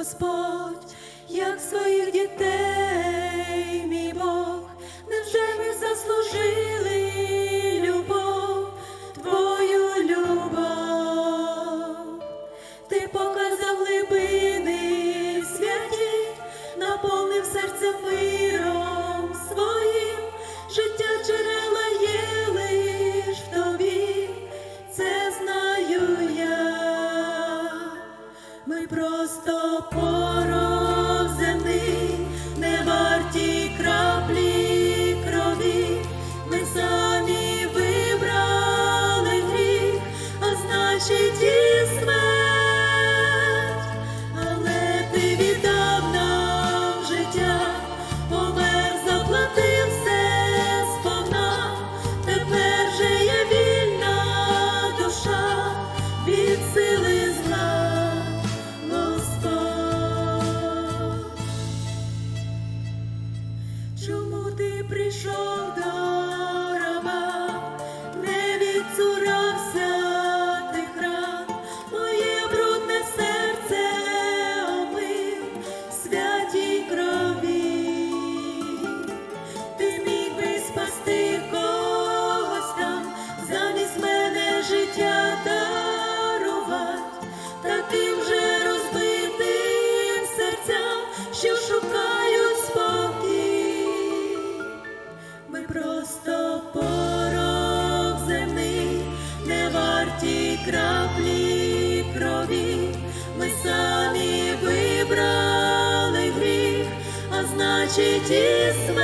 Господь, як своїх дітей, мій Бог, невже ми заслужили? бачить. шукаю спокій, ми просто порог земний, не варті краплі крові, ми самі вибрали гріх, а значить і смерть.